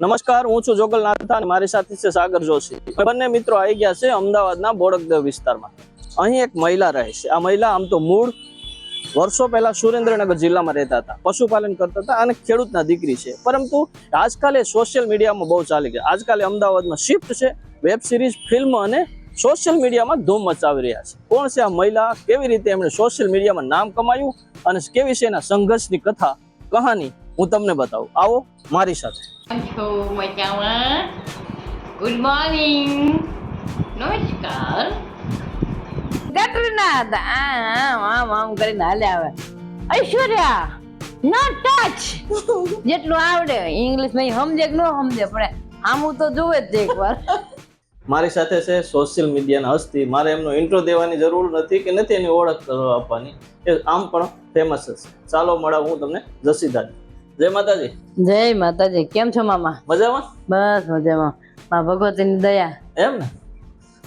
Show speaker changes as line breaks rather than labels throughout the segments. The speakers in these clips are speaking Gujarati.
નમસ્કાર, હું છું જોગલ અને મારી સાથે છે સાગર જોશી. બંને મિત્રો આવી ગયા છે અમદાવાદના બોડકદેવ વિસ્તારમાં. અહીં એક મહિલા રહે છે. આ મહિલા આમ તો મૂળ વર્ષો પહેલા સુરેન્દ્રનગર જિલ્લામાં રહેતા હતા. પશુપાલન કરતા હતા અને ખેડૂતના દીકરી છે. પરંતુ આજકાલ એ સોશિયલ મીડિયામાં બહુ ચાલી ગયા આજકાલ અમદાવાદમાં શિફ્ટ છે. વેબ સિરીઝ ફિલ્મ અને સોશિયલ મીડિયામાં ધૂમ મચાવી રહ્યા છે. કોણ છે આ મહિલા? કેવી રીતે એમણે સોશિયલ મીડિયામાં નામ કમાયું? અને કેવી છે એના સંઘર્ષની કથા? કહાની હું તમને બતાવું. આવો મારી સાથે.
છો મજામાં ગુડ મોર્નિંગ નમસ્કાર
ગટરના હતા આમ આમ આમ કરીને હાલ્યા આવે. ઐશ્વર્યા નો ટચ જેટલું આવડે ઇંગ્લિશમાં સમજે કે ન સમજે પણ આમ તો જોવે જ છે એકવાર.
મારી સાથે છે સોશિયલ મીડિયાના હસ્તી. મારે એમનો ઇન્ટ્રો દેવાની જરૂર નથી કે નથી એની ઓળખ આપવાની. એ આમ પણ ફેમસ છે. ચાલો મળા હું તમને જસીદાજી જય માતાજી.
જય માતાજી. કેમ છો મામા?
મજામાં?
બસ મજામાં. મા ભગવતીની દયા.
એમ ને?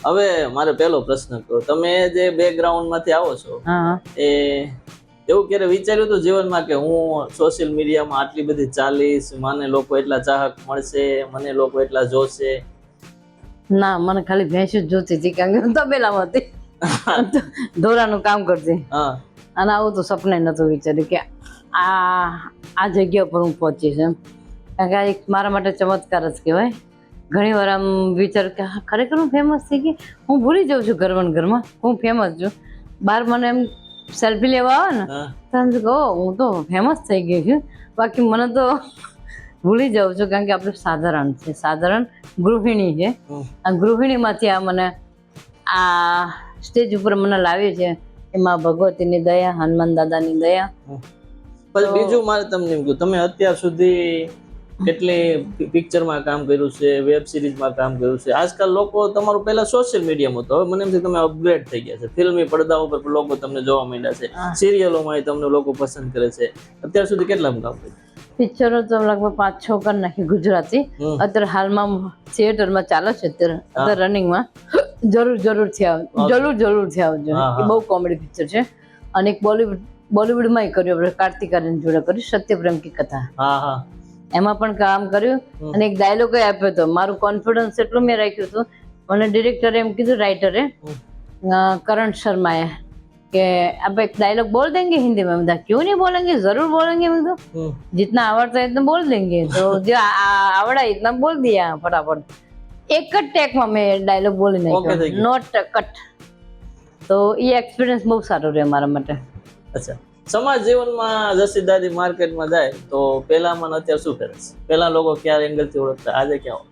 હવે મારે પહેલો પ્રશ્ન કહો તમે જે બેકગ્રાઉન્ડમાંથી આવો છો. એ એવું ક્યારે વિચાર્યું હતું જીવનમાં કે હું સોશિયલ મીડિયામાં આટલી બધી ચાલીશ મને લોકો એટલા ચાહક મળશે મને લોકો એટલા જોશે?
ના મને ખાલી ભેંસ જ જોતી હતી કારણ કે હું તબેલામાં હતી. ઢોરાનું કામ કરતી.
હા.
અને આવું તો સપને નતું વિચાર્યું કે આ આ જગ્યા પર હું પહોંચીશ એમ. કારણ કે આ એક મારા માટે ચમત્કાર જ કહેવાય. ઘણી વાર આમ વિચાર કે હા ખરેખર હું ફેમસ થઈ ગઈ હું ભૂલી જાઉં છું ઘરમાં ઘરમાં. હું ફેમસ છું. બહાર મને એમ સેલ્ફી લેવા આવે ને તો એમ કહો હું તો ફેમસ થઈ ગઈ છું. બાકી મને તો ભૂલી જાઉં છું કારણ કે આપણે સાધારણ છે. સાધારણ ગૃહિણી છે. આ ગૃહિણીમાંથી આ મને આ સ્ટેજ ઉપર મને લાવ્યું છે. એમાં ભગવતીની દયા હનુમાન દાદાની દયા.
પછી બીજું મારે તમને એમ કહ્યું તમે અત્યાર સુધી કેટલી પિક્ચરમાં કામ કર્યું છે વેબ સિરીઝમાં કામ કર્યું છે? આજકાલ લોકો તમારું પહેલા સોશિયલ મીડિયામાં તો હવે મને એમ છે તમે અપગ્રેડ થઈ ગયા છે. ફિલ્મી પડદા ઉપર લોકો તમને જોવા માંડ્યા છે. સિરિયલોમાં તમને લોકો પસંદ કરે છે. અત્યાર સુધી કેટલા કામ કર્યું?
પિક્ચરો તો લગભગ પાંચ છ કરી નાખી ગુજરાતી. અત્યારે હાલમાં થિયેટરમાં ચાલે છે. અત્યારે રનિંગમાં. જરૂર જરૂર આવ જરૂર જરૂર આવજો. એ બહુ કોમેડી પિક્ચર છે. અને એક બોલીવુડ બોલીવુડમાં કર્યું આપણે કાર્તિક આર્યન જોડે કર્યું સત્યપ્રેમ કી કથા
હા હા
એમાં પણ કામ કર્યું
હમ.
અને એક ડાયલોગ આપ્યો હતો મારું કોન્ફિડન્સ એટલું મેં રાખ્યું હતું મને ડિરેક્ટરે એમ કીધું રાઇટરે करण शर्मा है कि अब एक डायलॉग बोल देंगे हिंदी में मैं क्यों नहीं बोलेंगे जरूर बोलेंगे मैं तो
હમ.
जितना आवड़ता है इतना बोल देंगे तो जो आ- आ- आवड़ा इतना बोल दिया फटाफट एक જ ટેકમાં મેં ડાયલોગ બોલી
Okay થઈ
નાખ્યો
ગયું.
નોટ કટ તો એ એક્સપિરિયન્સ બહુ સારો રહ્યો મારા માટે
અચ્છા. સમાજ જીવનમાં જસી દાદી માર્કેટમાં જાય તો પહેલામાં ને અત્યારે શું કરે છે? પહેલા લોકો ક્યારે એંગલથી ઓળખતા? આજે ક્યાં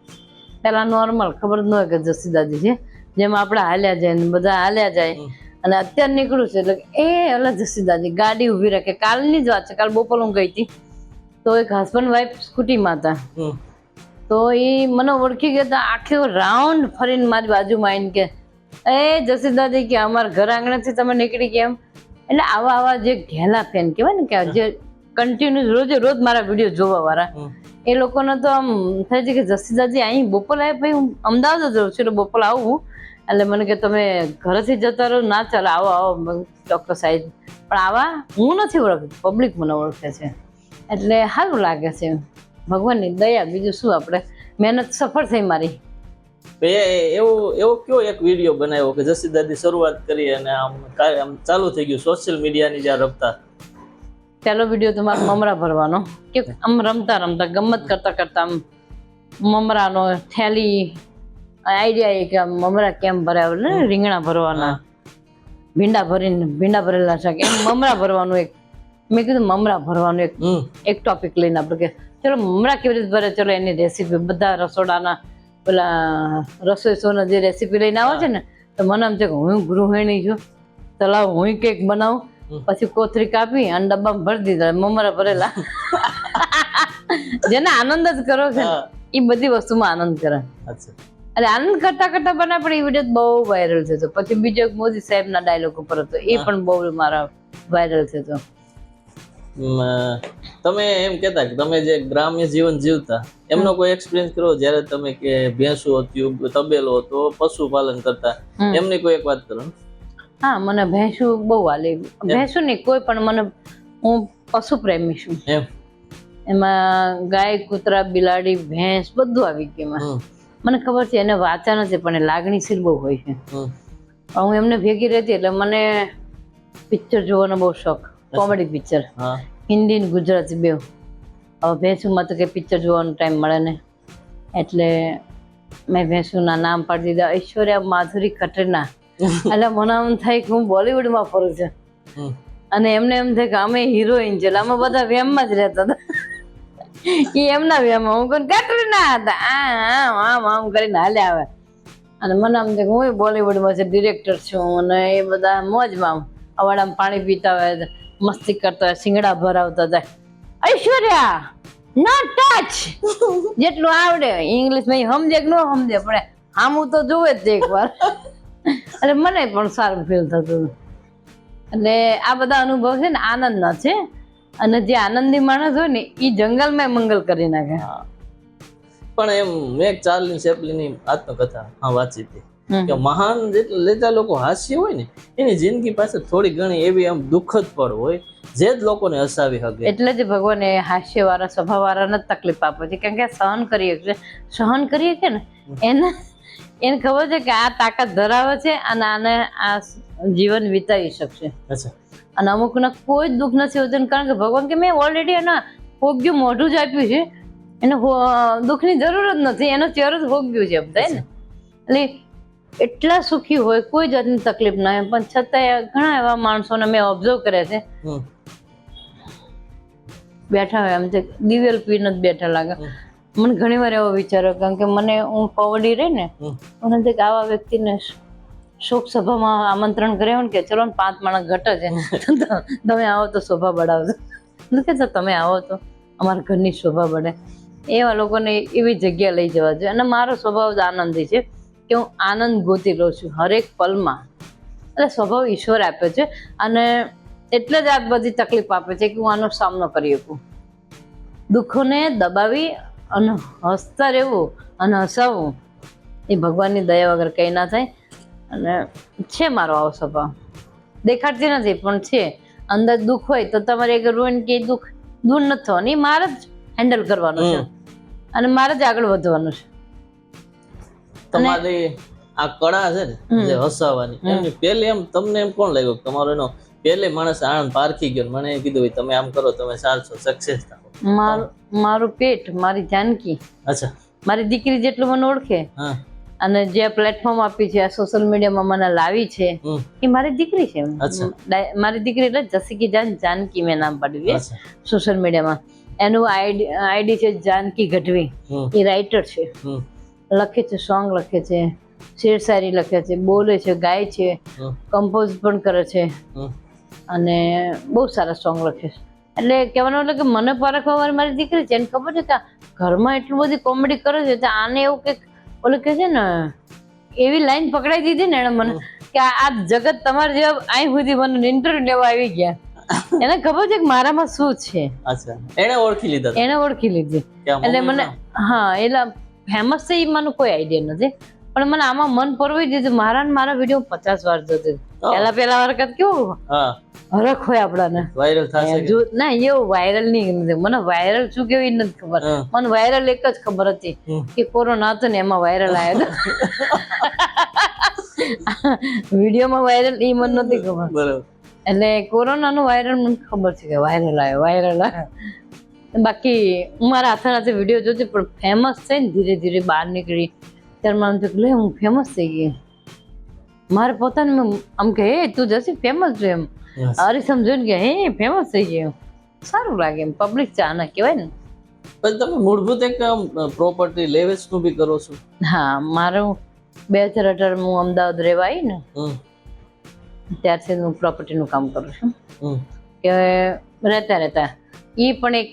પેલા નોર્મલ ખબર ન હોય કે જસીદાદી છે. જેમ આપણે હાલ્યા જાય ને બધા હાલ્યા જાય અને અત્યારે નીકળું છે એટલે એ અલા જસીદાદી. ગાડી ઊભી રાખે. કાલની જ વાત છે. કાલ બપોર હું ગઈ હતી. તો એક હસબન્ડ વાઈફ સ્કૂટીમાં હતા. તો એ મને ઓળખી ગયા હતા. આખે રાઉન્ડ ફરીને મારી બાજુમાં આવીને કે એ જસી દાદી કે અમારા ઘર આંગણેથી તમે નીકળી ગયા એમ? એટલે આવા આવા જે ઘેલા ફેન કહેવાય ને કે જે કન્ટિન્યુઅસ રોજે રોજ મારા વીડિયો જોવા વાળા એ લોકોને તો આમ થાય છે કે જસી દાદી અહીં બપોર આવે ભાઈ હું અમદાવાદ જ રહું છું એટલે બપોર આવું. એટલે મને કે તમે ઘરેથી જતા રહો ના ચાલો આવો આવો ચોક્કસ આવી પણ આવા હું નથી ઓળખતી પબ્લિક મને ઓળખે છે. એટલે સારું લાગે છે. ભગવાનની દયા બીજું શું આપણે? મહેનત સફળ થઈ મારી.
એવો એવો કયો એક વીડિયો બનાવ્યો કે જસી દાદી શરૂઆત કરી અને આમ આમ ચાલુ થઈ ગયું સોશિયલ મીડિયાની જ્યાં રમતા?
પહેલો વીડિયો તો મારે મમરા ભરવાનો. કે આમ રમતા રમતા ગમત કરતા કરતા આમ મમરાનો થેલી આઈડિયા એ કે આમ મમરા કેમ ભરાય ને રીંગણા ભરવાના. ભીંડા ભરીને ભીંડા ભરેલા શાક. એમ મમરા ભરવાનું એક મેં કીધું મમરા ભરવાનું એક એક ટોપિક લઈને આપણે કે ચલો મમરા કેવી રીતે ભરે? ચલો એની રેસીપી બધા રસોડાના પેલા રસોઈ શોના જે રેસીપી લઈને આવે છે ને તો મને એમ છે કે હું ગૃહિણી છું. તો લાવ હું કેક બનાવું. પછી કોથરી કાપી અને ડબ્બામાં ભરી દીધા. મમરા ભરેલા. જેને આનંદ જ કરો છે. એ બધી વસ્તુમાં આનંદ કરે. અને આનંદ કરતા કરતા બનાવે પણ એ વીડિયો બહુ વાયરલ થતો પછી બીજો મોદી સાહેબના ડાયલોગ ઉપર હતો. એ પણ બહુ મારા વાયરલ થયો
મ, તમે એમ કહેતા કે તમે જે ગ્રામ્ય જીવન જીવતા એમનો કોઈ એક્સપિરિયન્સ કરો? જ્યારે તમે કે ભેંસું હતું તબેલો હતો પશુપાલન કરતા એમની કોઈ એક વાત કરો?
હા મને ભેંસુ બહુ વાલી ભેંસું નહીં કોઈ પણ મને હું પશુ પ્રેમી છું.
એમ?
એમાં ગાય કૂતરા બિલાડી ભેંસ બધું આવી ગયું એમાં. મને ખબર છે એને વાંચા નથી પણ લાગણીશીલ બહુ હોય છે. હું એમને ભેગી રહેતી એટલે મને પિક્ચર જોવાનો બહુ શોખ. કોમેડી પિક્ચર
હા.
હિન્દી ને ગુજરાતી બે. હવે ભેંસુમાં તો કે પિક્ચર જોવાનો ટાઈમ મળે ને એટલે મેં ભેંસુના નામ પાડી દીધા. ઐશ્વર્યા માધુરી ખટરના. એટલે મને આમ થાય કે હું બોલિવૂડમાં ફરું છું. અને એમને એમ થાય કે અમે હિરોઈન છે. અમે બધા વેમમાં જ રહેતા હતા. એ એમના વેમમાં હું કોઈ કટરીના હતા. આમ આમ આમ કરીને હાલે આવે. અને મને આમ થાય કે હું બોલિવૂડમાં છે ડિરેક્ટર છું અને એ બધા મોજમાં આમ અવાડામાં પાણી પીતા હોય. મસ્તી કરતા હોય, શિંગડા ભરાવતા હતા ઐશ્વર્યા નો ટચ જેટલું આવડે ઇંગ્લિશમાં સમજે કે ન સમજે, પણ આમું તો જોવે જ એકવાર. એટલે મને પણ સારું ફીલ થતું. અને આ બધા અનુભવ છે ને, આનંદના છે. અને જે આનંદી માણસ હોય ને એ જંગલમાં મંગલ કરી નાખે.
પણ એમ, મેં ચાર્લી ચેપલીની આત્મકથા, હા, વાંચી હતી. કે મહાન જેટલા લેતા લોકો હાસ્ય હોય ને એની જિંદગી પાસે થોડી ઘણી એવી આમ દુઃખદ પળ હોય જે જ લોકોને હસાવી શકે.
એટલે જ ભગવાન એ હાસ્ય વાળા સ્વભાવ વાળાને જ તકલીફ આપે છે. કારણ કે સહન કરીએ છીએ. સહન કરીએ કે ને એને એને ખબર છે કે આ તાકાત ધરાવે છે અને આને આ જીવન વિતાવી શકશે.
અચ્છા.
અને અમુકને કોઈ જ દુઃખ નથી હોતું. કારણ કે ભગવાન કે મેં ઓલરેડી એના ભોગ્યું મોઢું જ આપ્યું છે. એને દુઃખની જરૂર જ નથી. એનો ચહેરો જ ભોગ્યું છે થાય ને. એટલે એટલા સુખી હોય કોઈ જાતની તકલીફ ના હોય પણ છતાંય ઘણા એવા માણસોને મેં ઓબ્ઝર્વ કર્યા છે. બેઠા હોય એમ છે દિવેલ પીને જ બેઠા લાગે. મને ઘણી વાર એવો વિચારો કારણ કે મને હું પવડી રહી ને મને કે આવા વ્યક્તિને શોક સભામાં આમંત્રણ કર્યા હોય ને કે ચલો ને પાંચ માણસ ઘટે છે તમે આવો તો શોભા નથી તો તમે આવો તો અમારા ઘરની શોભા બળે એવા લોકોને એવી જગ્યા લઈ જવા જોઈએ. અને મારો સ્વભાવ જ આનંદી છે. કે હું આનંદ ગોતી લઉં છું હરેક પલમાં. એટલે સ્વભાવ ઈશ્વર આપ્યો છે અને એટલે જ આ બધી તકલીફ આપે છે કે હું આનો સામનો કરી શકું. દુઃખોને દબાવી અને હસતા રહેવું અને હસાવવું એ ભગવાનની દયા વગર કંઈ ના થાય. અને છે મારો આવો સ્વભાવ. દેખાડતી નથી પણ છે. અંદર દુઃખ હોય તો તમારે એક રોઈને કે દુઃખ દૂર નથી થવાનું. એ મારે જ હેન્ડલ કરવાનું છે. અને મારે જ આગળ વધવાનું છે.
તમારી આ કળા છે ને જે હસાવવાની એમની પેલે એમ તમને એમ કોણ લાગ્યું તમારો એનો પેલે માણસ આણંદ પારખી ગયો મને કીધું "ભાઈ, તમે આમ કરો તમે ચાલશો સક્સેસ થાઓ.
મારું મારું પેટ મારી જાનકી.
અચ્છા.
મારી દીકરી જેટલું મને ઓળખે અને જે પ્લેટફોર્મ આપી છે આ સોશિયલ મીડિયામાં મને લાવી છે એ મારી દીકરી છે. મારી દીકરી એટલે જસીકી જાન જાનકી મેં નામ
પાડ્યું
સોશિયલ મીડિયામાં એનું આઈડી આઈડી છે જાનકી ગઢવી. એ રાઇટર છે. લખે છે સોંગ લખે છે શેર શાયરી લખે છે બોલે છે ગાય છે કમ્પોઝ પણ કરે છે. અને બહુ સારા સોંગ લખે છે. એટલે કહેવાનો એટલે કે મને પારખવા વાળી મારી દીકરી છે એને ખબર છે કે ઘરમાં એટલું બધી કોમેડી કરે છે તો આને એવું કંઈક ઓલું કે છે ને એવી લાઈન પકડાઈ દીધી ને એને મને કે આ જગત તમારા જેવા અહીં સુધી મને ઇન્ટરવ્યુ લેવા આવી ગયા. એને ખબર છે કે મારામાં શું છે?
એને ઓળખી લીધા
એને ઓળખી લીધી. એટલે મને હા એટલે ફેમસ છે એ મને કોઈ આઈડિયા નથી. પણ મને આમાં મન પરવી દીધું મારા ને મારા વીડિયો પચાસ વાર જોતી. પેલા પેલા વખત કેવું? હરખ હોય આપણાને.
વાયરલ થશે
જો ના એવું વાયરલ નહીં મને વાયરલ શું કેવું નથી ખબર. મને વાયરલ એક જ ખબર હતી કે કોરોના હતો ને એમાં વાયરલ આવ્યો વિડીયોમાં વાયરલ એ મને નથી ખબર. એટલે કોરોનાનું વાયરલ મને ખબર છે કે વાયરલ આવ્યો વાયરલ આવ્યો બાકી મારા હાથે હાથે વીડિયો જોતી પણ ફેમસ થઈ ને ધીરે ધીરે બહાર નીકળી. ત્યારે મને થયું લે હું ફેમસ થઈ ગઈ. મારે પોતાને આમ કે હે તું જશે ફેમસ છું એમ. અરે સમજો ને કે હે ફેમસ થઈ ગયો સારું લાગે એમ પબ્લિક ચાના કહેવાય ને.
પછી તમે મૂળભૂત એક પ્રોપર્ટી લેવેચનું બી કરો છો.
હા મારું બે હજાર અઢાર હું અમદાવાદ રહેવા આવી ને ત્યારથી હું પ્રોપર્ટીનું કામ કરું છું. કે રહેતા રહેતા એ પણ એક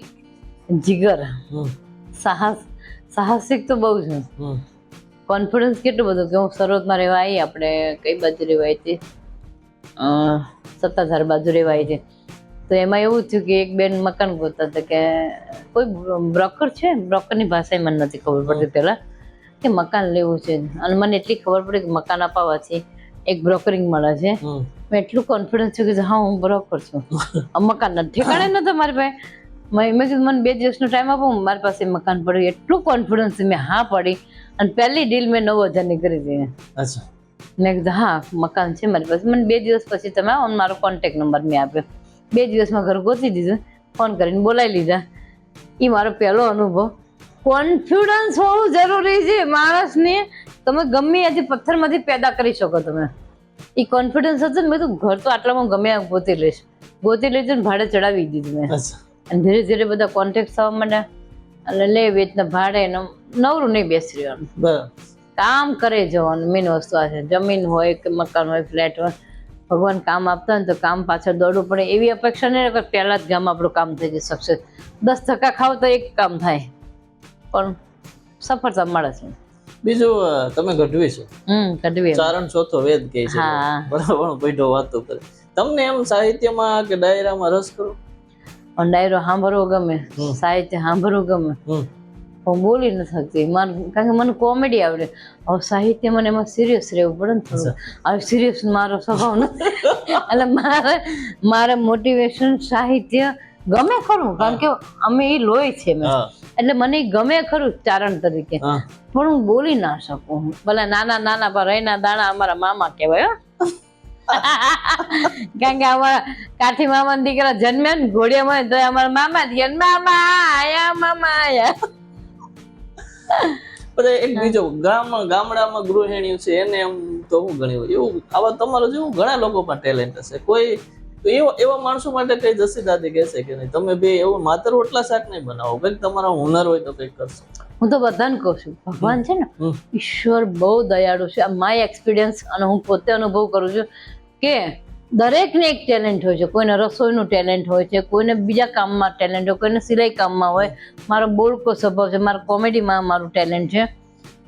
જીગર. સાહસ સાહસિક તો બહુ છે. કોન્ફિડન્સ કેટલું બધું કે હું શરૂઆતમાં રહેવા આવી આપણે કઈ બાજુ રહેવાય છે? સત્તાધાર બાજુ રહેવાય છે. તો એમાં એવું થયું કે એક બેન મકાન ગોતતા હતા કે કોઈ બ્રોકર છે? બ્રોકરની ભાષા મને નથી ખબર પડતી પહેલા. કે મકાન લેવું છે. અને મને એટલી ખબર પડી કે મકાન અપાવવાથી એક બ્રોકરિંગ મળે છે. મેં એટલું કોન્ફિડન્સ થયું કે હા હું બ્રોકર છું. મકાન નથી. ઠેકાણે ને મારી પાસે. મેં કીધું મને બે દિવસનો ટાઈમ આપો મારી પાસે મકાન પડ્યું. એટલું કોન્ફિડન્સ મેં હા પડી. અને પહેલી ડીલ મેં નવ હજારની કરી હતી
અચ્છા.
મેં કીધું હા મકાન છે મારી પાસે. મને બે દિવસ પછી તમે આવો મારો કોન્ટેક નંબર મેં આપ્યો. બે દિવસમાં ઘર ગોતી દીધું ફોન કરીને બોલાવી લીધા. એ મારો પહેલો અનુભવ. કોન્ફિડન્સ હોવું જરૂરી છે માણસને તમે ગમે આજે પથ્થરમાંથી પેદા કરી શકો તમે. એ કોન્ફિડન્સ હતો ને મેં તો ઘર તો આટલામાં ગમે ગોતી લઈશ. ગોતી લઈ ને ભાડે ચડાવી દીધું મેં.
અચ્છા.
અને ધીરે ધીરે બધા કોન્ટેક્ટ થવા માંડ્યા. અને લે વેચને ભાડે ને નવરું નહીં બેસી રહેવાનું કામ કરે જવાનું મેન વસ્તુ આ છે. જમીન હોય કે મકાન હોય ફ્લેટ હોય ભગવાન કામ આપતા હોય ને તો કામ પાછળ દોડવું પડે. એવી અપેક્ષા નહીં કે પહેલા જ ગામ આપણું કામ થઈ જશે સક્સેસ દસ ટકા ખાવ તો એક કામ થાય. પણ સફળતા મળે છે.
બીજું તમે ગઢવી છો.
હમ એમ.
ચારણ ચોથો વેદ કહે છે.
હા.
બરાબર પૈઢો વાતો કરે. તમને એમ સાહિત્યમાં કે ડાયરામાં રસ કરો
પણ ડાયરો સાંભળવો ગમે સાહિત્ય સાંભળવું ગમે. હું બોલી ન શકતી. મારે કારણ કે મને કોમેડી આવડે. હવે સાહિત્ય મને એમાં સિરિયસ રહેવું પડે ને થોડું હવે સિરિયસ મારો સ્વભાવ નથી. એટલે મારે મારે મોટિવેશન સાહિત્ય ગમે ખરું. કારણ કે અમે એ લોહી છે મેં એટલે મને ગમે ખરું ચારણ તરીકે. પણ હું બોલી ના શકું. ભલે નાના નાના પર રહીના દાણા અમારા મામા કહેવાય હો. કારણ કે અમારા કાઠી મામા દીકરા જન્મ્યા ને ઘોડિયામાં તો અમારા મામા જ ગયા મામા, આયા મામા, આયા.
એક બીજો ગામ ગામડામાં ગૃહિણીઓ છે, એને એમ તો હું ઘણી એવું આવા તમારો જેવું ઘણા લોકો પણ ટેલેન્ટ હશે. કોઈ એવા એવા માણસો માટે કઈ જસી દાદી કહેશે કે નહીં? તમે બે એવું માત્ર રોટલા શાક નહીં બનાવો. કંઈક તમારો હુનર હોય તો કંઈક કરશો.
હું તો બધાને કહું છું ભગવાન છે ને ઈશ્વર બહુ દયાળુ છે. આ માય એક્સપિરિયન્સ અને હું પોતે અનુભવ કરું છું કે દરેકને એક ટેલેન્ટ હોય છે. કોઈને રસોઈનું ટેલેન્ટ હોય છે કોઈને બીજા કામમાં ટેલેન્ટ હોય કોઈને સિલાઈ કામમાં હોય. મારો બોલકો સ્વભાવ છે મારો કોમેડીમાં મારું ટેલેન્ટ છે.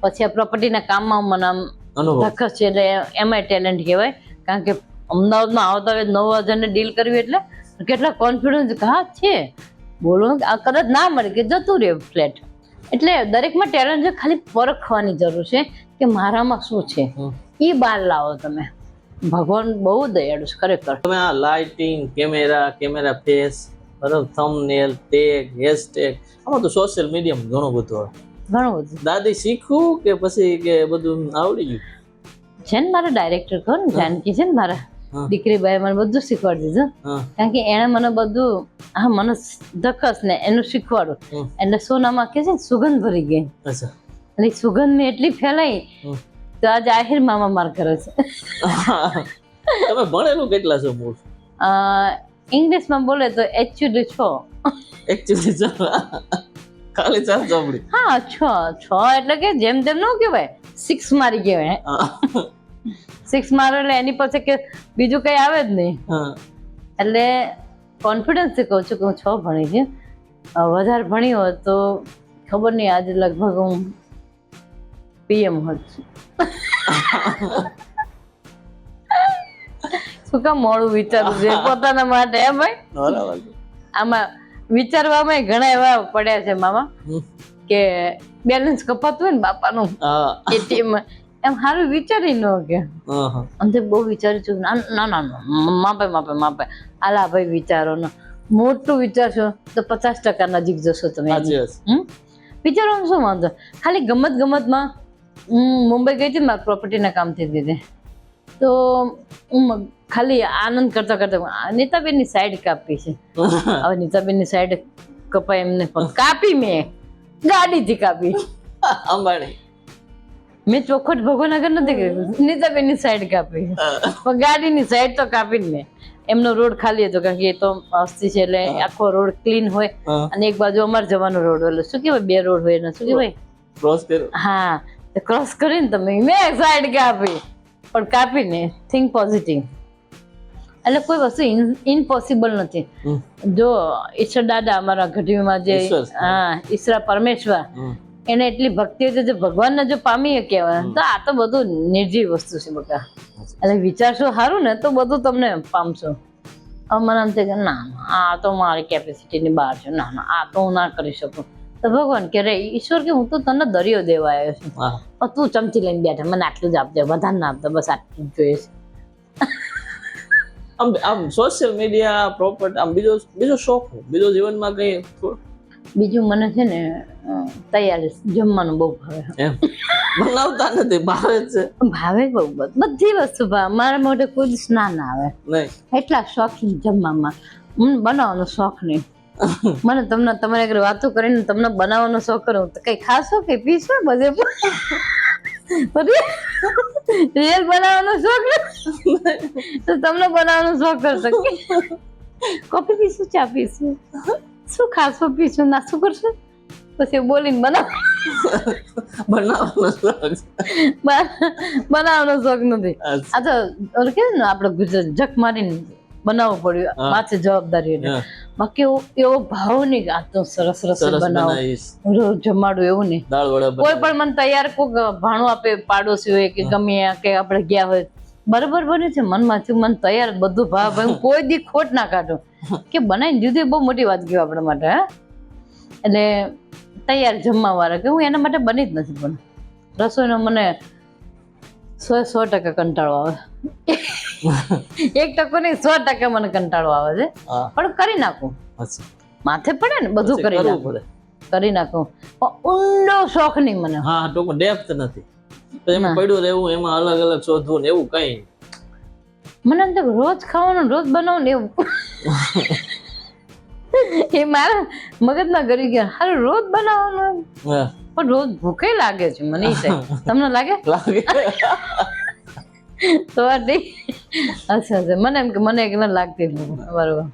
પછી આ પ્રોપર્ટીના કામમાં મને આમ ધખસ છે એટલે એમાંય ટેલેન્ટ કહેવાય. કારણ કે અમદાવાદમાં આવતા હોય નવ હજારને ડીલ કરવી એટલે કેટલા કોન્ફિડન્સ ઘા છે. બોલો આ કદાચ ના મળે કે જતું રહે ફ્લેટ એટલે દરેકમાં ટેલેન્ટ છે ખાલી પરખવાની જરૂર છે કે મારામાં શું છે. એ બહાર લાવો તમે. ભગવાન બહુ દયાળુ છે ખરેખર.
તમે આ લાઇટિંગ કેમેરા કેમેરા ફેસ બરાબર થંબનેલ ટેગ હેશટેગ આમાં તો સોશિયલ મીડિયા ઘણું બધું હોય
ઘણું બધું.
દાદી શીખવું કે પછી કે બધું આવડી ગયું?
છે ને મારા ડાયરેક્ટર કોણ જાનકી છે ને મારા. દીકરી ભાઈ મને બધું શીખવાડી દીધું. કારણ કે એને મને બધું હા મને ધક્કસ ને એનું શીખવાડું. એટલે સોનામાં કે છે સુગંધ ભરી ગઈ. અને સુગંધ ને એટલી ફેલાઈ તો આ જાહેર મામા માર કરે છે.
તમે ભણેલું કેટલા છો મૂળ
ઇંગ્લિશમાં બોલે તો એકચ્યુઅલી છ.
છો. ખાલી ચાર સાંભળી.
હા છ છ એટલે કે જેમ તેમ ન કહેવાય. સિક્સ મારી કહેવાય. સિક્સ મારો એટલે એની પાસે કે બીજું કઈ આવે જ નહીં. એટલે કોન્ફિડન્સથી કહું છું કે હું છ ભણી છું વધારે ભણી હોત તો ખબર નહીં આજે લગભગ હું પીએમ હોત. શું કામ મોડું વિચારું છે? પોતાના માટે એમ ભાઈ? આમાં વિચારવામાં ઘણા એવા પડ્યા છે મામા કે બેલેન્સ કપાતું હોય ને બાપાનું એટીએમ એમ હારું વિચારી ન કે.
હા
તે બહુ વિચાર્યું છું. ના ના ના માપે માપે માપે. આલા ભાઈ વિચારો ને. મોટું વિચારશો તો પચાસ ટકા નજીક જશો તમે? વિચારવામાં શું વાંધો? ખાલી ગમત ગમતમાં હું મુંબઈ ગઈ હતી મારા પ્રોપર્ટીના કામથી જ દીધી તો હું ખાલી આનંદ કરતા કરતા નીતાબેનની સાઈડ કાપી છે. હવે નીતાબેનની સાઈડ કપાય એમને કાપી મેં. ગાડીથી કાપી.
અંબાણી.
મેં ચોખવટ ભગવાનગર નથી કરી નીતાબેનની સાઈડ કાપી. પણ ગાડીની સાઈડ તો કાપી જ મેં. એમનો રોડ ખાલી હતો કારણ કે એ તો અસ્થિ છે એટલે આખો રોડ ક્લીન હોય અને એક બાજુ અમાર જવાનો રોડ એટલે શું કહેવાય? બે રોડ હોય ને શું કહેવાય?
ક્રોસ કર્યો.
હા. ક્રોસ કરીને તમે મેં સાઈડ કાપી. પણ કાપીને થિંક પોઝિટિવ એટલે કોઈ વસ્તુ ઇમ્પોસિબલ નથી. જો ઈશ્વર દાદા અમારા ગઢવીમાં જે હા ઈશ્વર પરમેશ્વર. એને એટલી ભક્તિ હોય જે ભગવાનને જો પામી કહેવાય તો આ તો બધું નિર્જીવ વસ્તુ છે બકા. એટલે વિચારશો સારું ને તો બધું તમને પામશો. હવે મને એમ થાય કે ના ના, આ તો મારી કેપેસિટીની બહાર છે. ના ના આ તો હું ના કરી શકું. તો ભગવાન કે રે ઈશ્વર કે હું તો તને દરિયો દેવા આવ્યો છું. તું ચમચી લઈને બેઠા મને આટલું જ આપજે વધારે ના આપતા બસ આટલું જ જોઈએ
આમ આમ સોશિયલ મીડિયા પ્રોપર્ટ આમ બીજો બીજો શોખ બીજો જીવનમાં કઈ
બીજું મને છે ને તૈયાર જમવાનું બહુ ભાવે.
એમ? બનાવતા નથી ભાવે છે.
ભાવે બહુ બધું વસ્તુ ભાવે મારા મોઢે કોઈ સ્નાન ના આવે એટલા શોખીન જમવામાં. મને બનાવવાનો શોખ નહીં. મને તમને તમારે આગળ વાતો કરીને તમને બનાવવાનો શોખ કરું તો કઈ ખાશો કે પીશો બધે રિયલ બનાવવાનો શોખ તો તમને બનાવવાનો શોખ કરશો. કોફી પીશું ચા પીશું? શું ખાશો પીશું ના શું કરશો પછી બોલીને બનાવ.
બનાવવાનો શોખ
નથી. આ તો ઓલું કે ને આપણે ગુજરાત જક મારીને બનાવવું પડ્યું. માથે જવાબદારી બાકી એવો ભાવ નહીં આટલો આ તો સરસ
સરસ
બનાવો. રોજ જમાડું એવું નહીં. કોઈ પણ મને તૈયાર કોક ભાણું આપે પાડોશી હોય કે ગમે કે આપણે ગયા હોય બરાબર બન્યું છે મનમાં છું મન તૈયાર બધું ભાવ. ભાઈ હું કોઈ દી ખોટ ના કાઢું. કે બનાવીને દીધું બહુ મોટી વાત કહ્યું આપણા માટે હા. એટલે તૈયાર જમવા વાળા કે હું એના માટે બની જ નથી પણ. રસોઈનો મને સો સો ટકા કંટાળો આવે. એક ટકો નહીં સો ટકા મને કંટાળો આવે છે. પણ કરી નાખું. માથે પડે ને બધું કરી નાખું. કરી નાખું. પણ ઊંડો શોખ નહીં મને.
હા ડેપ્થ નથી. તો એમાં પડ્યું રહેવું એમાં અલગ અલગ શોધવું ને એવું કઈ
મને તો રોજ ખાવાનું રોજ બનાવું ને એવું. એ મારા મગજમાં કરી ગયા. હાલ રોજ બનાવવાનું પણ રોજ ભૂખે લાગે છે મને તમને લાગે?
લાગે.
તો. અચ્છા અચ્છા. મને એમ કે મને એક ના લાગતી બરોબર.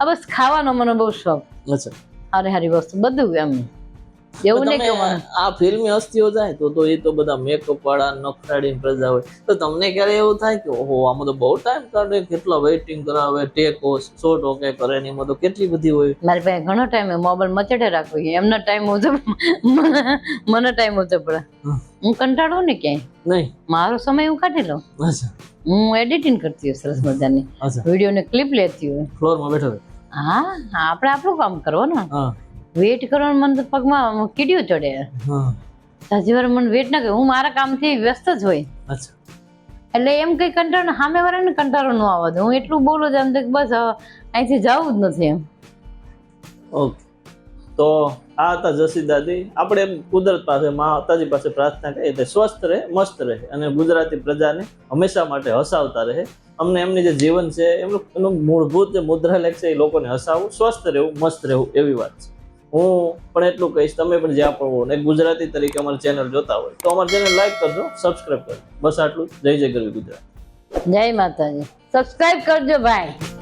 આ બસ ખાવાનો મને બહુ શોખ.
અચ્છા.
હારી હારી વસ્તુ બધું એમ. એવું નહીં કે
આ ફિલ્મી હસ્તીઓ જાય તો તો એ તો બધા મેકઅપ વાળા નખરાડી પ્રજા હોય. તો તમને ક્યારે એવું થાય કે ઓહો આમાં તો બહુ ટાઈમ કાઢે કેટલા વેઇટિંગ કરાવે ટેકો શોટ ઓકે કરે ને એમાં તો કેટલી બધી હોય.
મારી પાસે ઘણો ટાઈમ મોબાઈલ મચડે રાખવો એમનો ટાઈમ મુજબ મને ટાઈમ મુજબ પડે. હું કંટાળું ને ક્યાંય?
નહીં.
મારો સમય હું કાઢી લઉં? હું એડિટિંગ કરતી હોય સરસ મજાની.
વીડિયો
ને ક્લિપ લેતી હોય.
ફ્લોરમાં બેઠો
હા આપણે આપણું કામ કરવાનું.
હા.
વેટ કરવાનું મને પગમાં કીડ્યું ચડે.
હા.
હજી વાર મને વેટ ના કરે. હું મારા કામથી વ્યસ્ત જ હોય. એટલે એમ કઈ કંટાળો સામે વાળાને કંટાળો ન આવવા દે હું એટલું બોલું છું એમ તો બસ અહીંથી જવું જ નથી એમ.
ઓકે. તો આ હતા જસી દાદી. આપણે એમ કુદરત પાસે માતાજી પાસે પ્રાર્થના કરીએ તે સ્વસ્થ રહે મસ્ત રહે અને ગુજરાતી પ્રજાને હંમેશા માટે હસાવતા રહે. અમને એમની જે જીવન છે એમનું એનું મૂળભૂત જે મુદ્રા લેખ છે એ લોકોને હસાવવું સ્વસ્થ રહેવું મસ્ત રહેવું એવી વાત છે. હું પણ એટલું કહીશ, તમે પણ જ્યાં પણ હો ને ગુજરાતી તરીકે અમારી ચેનલ જોતા હોય, તો અમારી ચેનલ લાઈક કરજો સબસ્ક્રાઈબ કરજો. બસ આટલું જય જય ગરવી ગુજરાત.
જય માતાજી. સબસ્ક્રાઈબ કરજો ભાઈ.